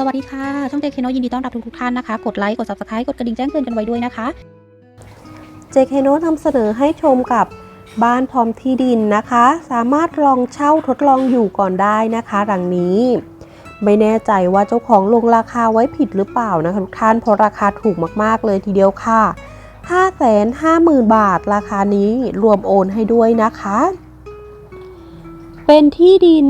สวัสดีค่ะ ช่องเจเคโนยินดีต้อนรับทุกๆท่านนะคะ กดไลค์ กด subscribe กดกระดิ่งแจ้งเตือนกันไว้ด้วยนะคะเจเคโนนำเสนอให้ชมกับบ้านพร้อมที่ดินนะคะ สามารถลองเช่าทดลองอยู่ก่อนได้นะคะดังนี้ ไม่แน่ใจว่าเจ้าของลงราคาไว้ผิดหรือเปล่านะคะทุกท่านเพราะราคาถูกมากๆเลยทีเดียวค่ะ 550,000 บาทราคานี้รวมโอนให้ด้วยนะคะ เป็นที่ดิน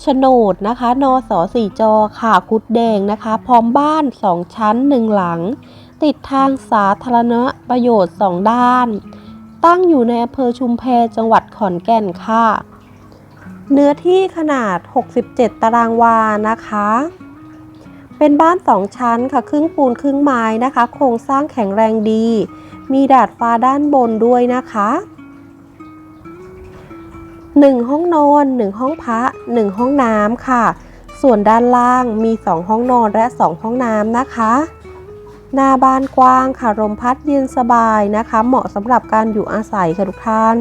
โฉนดนะคะนสสี่จอค่ะคุดแดงนะคะ พร้อมบ้าน 2 ชั้น 1 หลัง ติดทางสาธารณประโยชน์ 2 ด้าน ตั้งอยู่ในอำเภอชุมแพจังหวัดขอนแก่นค่ะ เนื้อที่ขนาด 67 ตารางวานะคะ เป็นบ้าน 2 ชั้นค่ะ ครึ่งปูนครึ่งไม้นะคะ โครงสร้างแข็งแรงดี มีดาดฟ้าด้านบนด้วยนะคะ 1 ห้องนอน 1 ห้องพระ 1 ห้องน้ำค่ะ ส่วนด้านล่างมี 2 ห้องนอนและ 2 ห้องน้ำนะคะ หน้าบ้านกว้างค่ะลมพัดเย็นสบายนะคะ เหมาะสำหรับการอยู่อาศัยค่ะทุกท่าน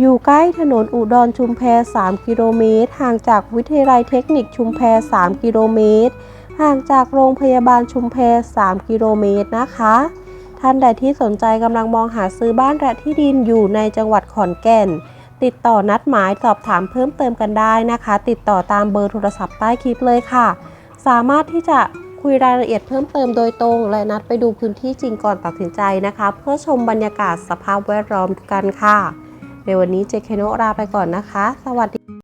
อยู่ใกล้ถนนอุดรชุมแพ 3 กิโลเมตร ห่างจากวิทยาลัยเทคนิคชุมแพ 3 กิโลเมตร ห่างจากโรงพยาบาลชุมแพ 3 กิโลเมตรนะคะท่านใดที่สนใจกำลังมองหาซื้อบ้านและที่ดินอยู่ในจังหวัดขอนแก่น ติดต่อนัดหมายสอบถามเพิ่มเติมกันได้นะคะ ติดต่อตามเบอร์โทรศัพท์ใต้คลิปเลยค่ะ สามารถที่จะคุยรายละเอียดเพิ่มเติมโดยตรง และนัดไปดูพื้นที่จริงก่อนตัดสินใจนะคะ เพื่อชมบรรยากาศสภาพแวดล้อมกันค่ะ ในวันนี้เจเคโนลาไปก่อนนะคะ สวัสดี